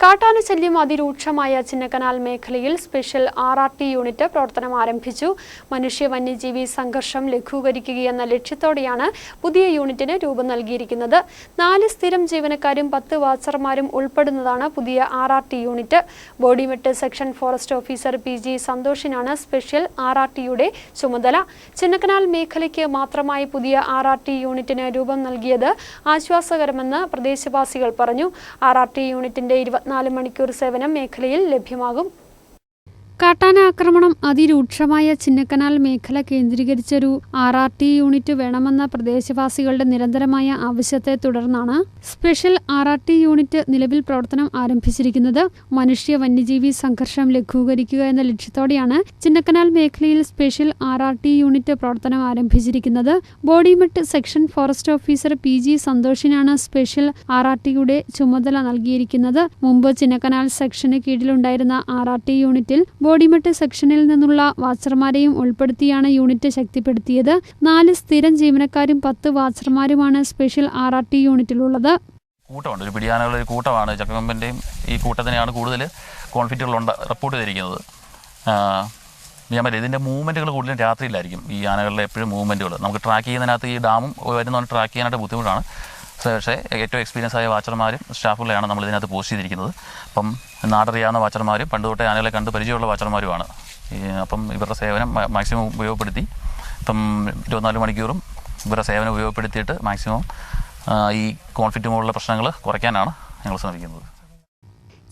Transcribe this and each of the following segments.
കാട്ടാന ശല്യം അതിരൂക്ഷമായ ചിന്നക്കനാൽ മേഖലയിൽ special R R T unit പ്രവർത്തനം ആരംഭിച്ചു. മനുഷ്യ വന്യജീവി സംഘർഷം ലഘൂകരിക്കുകയെന്ന ലക്ഷ്യത്തോടെയാണ് പുതിയ യൂണിറ്റിന് രൂപം നൽകിയിരിക്കുന്നത്. നാല് സ്ഥിരം ജീവനക്കാരും പത്ത് വാച്ചർമാരും ഉൾപ്പെടുന്നതാണ് പുതിയ R R T unit. Bodimettu section forest officer P G സന്തോഷിനാണ് special R R ടിയുടെ ചുമതല. ചിന്നക്കനാൽ മേഖലയ്ക്ക് മാത്രമായി പുതിയ ആർ ആർ ടി യൂണിറ്റിന് രൂപം നൽകിയത് ആശ്വാസകരമെന്ന് പ്രദേശവാസികൾ പറഞ്ഞു. ആർ ആർ ടി യൂണിറ്റിന്റെ ഇരുപത്തിനാല് മണിക്കൂർ സേവനം മേഖലയിൽ ലഭ്യമാകും. കാട്ടാന ആക്രമണം അതിരൂക്ഷമായ ചിന്നക്കനാൽ മേഖല കേന്ദ്രീകരിച്ചൊരു ആർ ആർ ടി യൂണിറ്റ് വേണമെന്ന പ്രദേശവാസികളുടെ നിരന്തരമായ ആവശ്യത്തെ തുടർന്നാണ് special R R T unit നിലവിൽ പ്രവർത്തനം ആരംഭിച്ചിരിക്കുന്നത്. മനുഷ്യ വന്യജീവി സംഘർഷം ലഘൂകരിക്കുക എന്ന ലക്ഷ്യത്തോടെയാണ് ചിന്നക്കനാൽ മേഖലയിൽ special R R T unit പ്രവർത്തനം ആരംഭിച്ചിരിക്കുന്നത്. Bodimettu section forest officer P G സന്തോഷിനാണ് special R R ടിയുടെ ചുമതല നൽകിയിരിക്കുന്നത്. മുമ്പ് ചിന്നക്കനാൽ സെക്ഷന് കീഴിലുണ്ടായിരുന്ന ആർ ആർ ടി യൂണിറ്റിൽ ബോഡിമെട്ട് സെക്ഷനിൽ നിന്നുള്ള വാച്ചർമാരെയും ഉൾപ്പെടുത്തിയാണ് യൂണിറ്റ് ശക്തിപ്പെടുത്തിയത്. നാല് സ്ഥിരം ജീവനക്കാരും പത്ത് വാച്ചർമാരുമാണ് സ്പെഷ്യൽ ആർ ആർ ടി യൂണിറ്റിലുള്ളത്. കൂട്ടമുണ്ട്. ഒരു പിടിയാനുള്ള ഒരു കൂട്ടമാണ്. ചക്കക്കൊമ്പന്റെയും ഈ കൂട്ടത്തിനെയാണ് കൂടുതൽ കോൺഫിറ്റുകളുണ്ട് റിപ്പോർട്ട് ചെയ്തിരിക്കുന്നത്. ഞാൻ പറയാം ഇതിന്റെ മൂവ്മെന്റുകൾ കൂടുതലും രാത്രിയിലായിരിക്കും ഈ ആനകളുടെ എപ്പോഴും മൂവ്മെന്റുകൾ നമുക്ക് ട്രാക്ക് ചെയ്യുന്നതിനകത്ത് ഈ ഡാമും വരുന്നതുകൊണ്ട് ട്രാക്ക് ചെയ്യാനായിട്ട് ബുദ്ധിമുട്ടാണ്. പക്ഷേ ഏറ്റവും എക്സ്പീരിയൻസ് ആയ വാച്ചർമാരും സ്റ്റാഫുകളെയാണ് നമ്മൾ ഇതിനകത്ത് പോസ്റ്റ് ചെയ്തിരിക്കുന്നത്. അപ്പം നാടറിയാവുന്ന വാച്ചർമാരും പണ്ട് തൊട്ടേ ആനകളെ കണ്ട് പരിചയമുള്ള വാച്ചർമാരുമാണ്. അപ്പം ഇവരുടെ സേവനം മാക്സിമം ഉപയോഗപ്പെടുത്തി. ഇപ്പം ഇരുപത്തിനാല് മണിക്കൂറും ഇവരുടെ സേവനം ഉപയോഗപ്പെടുത്തിയിട്ട് മാക്സിമം ഈ കോൺഫ്ലിക്റ്റ് പോലുള്ള പ്രശ്നങ്ങൾ കുറയ്ക്കാനാണ് ഞങ്ങൾ ശ്രമിക്കുന്നത്.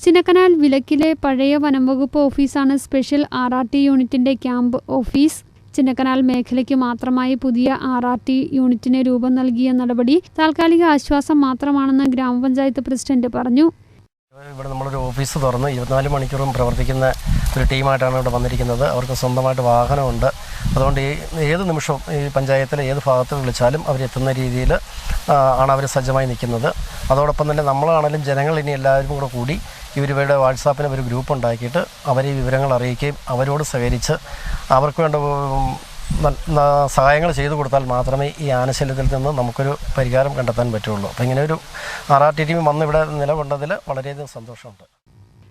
ചിന്നക്കനാൽ വിലക്കിലെ പഴയ വനംവകുപ്പ് ഓഫീസാണ് സ്പെഷ്യൽ ആർ ആർ ടി യൂണിറ്റിന്റെ ക്യാമ്പ് ഓഫീസ്. ചിന്നക്കനാൽ മേഖലയ്ക്ക് മാത്രമായി പുതിയ ആർ ആർ ടി യൂണിറ്റിന് രൂപം നൽകിയ നടപടി താൽക്കാലിക ആശ്വാസം മാത്രമാണെന്ന് ഗ്രാമപഞ്ചായത്ത് പ്രസിഡന്റ് പറഞ്ഞു. ഇവിടെ നമ്മളൊരു ഓഫീസ് തുറന്ന് ഇരുപത്തിനാല് മണിക്കൂറും പ്രവർത്തിക്കുന്ന ഒരു ടീമായിട്ടാണ് ഇവിടെ വന്നിരിക്കുന്നത്. അവർക്ക് സ്വന്തമായിട്ട് വാഹനമുണ്ട്. അതുകൊണ്ട് ഈ ഏത് നിമിഷവും ഈ പഞ്ചായത്തിലെ ഏത് ഭാഗത്ത് വിളിച്ചാലും അവരെത്തുന്ന രീതിയിൽ ആണ് അവർ സജ്ജമായി നിൽക്കുന്നത്. അതോടൊപ്പം തന്നെ നമ്മളാണെങ്കിലും ജനങ്ങൾ ഇനി എല്ലാവരും കൂടെ കൂടി ഇവരുടെ വാട്സാപ്പിൽ ഒരു ഗ്രൂപ്പ് ഉണ്ടാക്കിയിട്ട് അവരെ വിവരങ്ങൾ അറിയിക്കുകയും അവരോട് സഹകരിച്ച് അവർക്ക് വേണ്ട സഹായങ്ങൾ ചെയ്തു കൊടുത്താൽ മാത്രമേ ഈ ആനശല്യത്തിൽ നിന്ന് നമുക്കൊരു പരിഹാരം കണ്ടെത്താൻ പറ്റുള്ളൂ. അപ്പോൾ ഇങ്ങനെ ഒരു ആർ ആർ ടി ടീം വന്ന് ഇവിടെ നിലകൊണ്ടതിൽ വളരെയധികം സന്തോഷമുണ്ട്.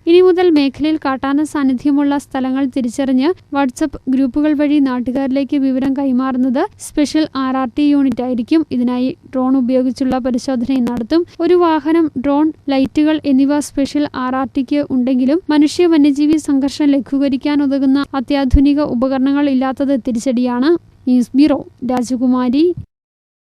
ഇനി മുതൽ മേഖലയിൽ കാട്ടാന സാന്നിധ്യമുള്ള സ്ഥലങ്ങൾ തിരിച്ചറിഞ്ഞ് വാട്സപ്പ് ഗ്രൂപ്പുകൾ വഴി നാട്ടുകാരിലേക്ക് വിവരം കൈമാറുന്നത് special R R T unit ആയിരിക്കും. ഇതിനായി ഡ്രോൺ ഉപയോഗിച്ചുള്ള പരിശോധനയും നടത്തും. ഒരു വാഹനം ഡ്രോൺ ലൈറ്റുകൾ എന്നിവ സ്പെഷ്യൽ ആർ ആർ ടിക്ക് ഉണ്ടെങ്കിലും മനുഷ്യ വന്യജീവി സംഘർഷം ലഘൂകരിക്കാൻ ഉതകുന്ന അത്യാധുനിക ഉപകരണങ്ങൾ ഇല്ലാത്തത് തിരിച്ചടിയാണ്. ന്യൂസ് ബ്യൂറോ രാജകുമാരി.